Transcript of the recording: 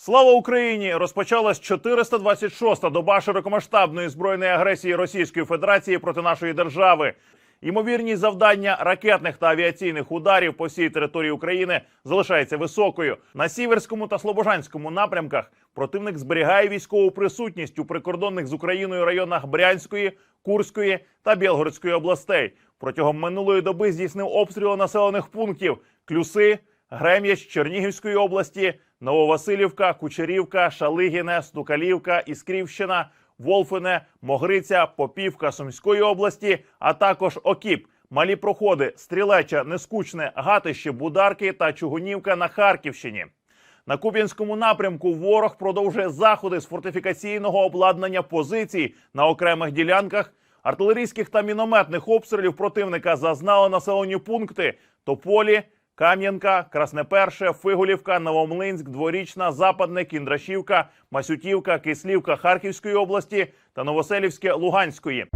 Слава Україні! Розпочалась 426-та доба широкомасштабної збройної агресії Російської Федерації проти нашої держави. Ймовірність завдання ракетних та авіаційних ударів по всій території України залишається високою. На сіверському та слобожанському напрямках противник зберігає військову присутність у прикордонних з Україною районах Брянської, Курської та Білгородської областей. Протягом минулої доби здійснив обстріли населених пунктів Клюси, Грем'яч Чернігівської області, Нововасилівка, Кучерівка, Шалигіне, Стукалівка, Іскрівщина, Волфине, Могриця, Попівка Сумської області, а також Окіп, Малі Проходи, Стрілеча, Нескучне, Гатище, Бударки та Чугунівка на Харківщині. На Куп'янському напрямку ворог продовжує заходи з фортифікаційного обладнання позицій на окремих ділянках. Артилерійських та мінометних обстрілів противника зазнали населені пункти Тополі, Кам'янка, Красне Перше, Фигулівка, Новомлинськ, Дворічна, Западне, Кіндрашівка, Масютівка, Кислівка Харківської області та Новоселівське Луганської.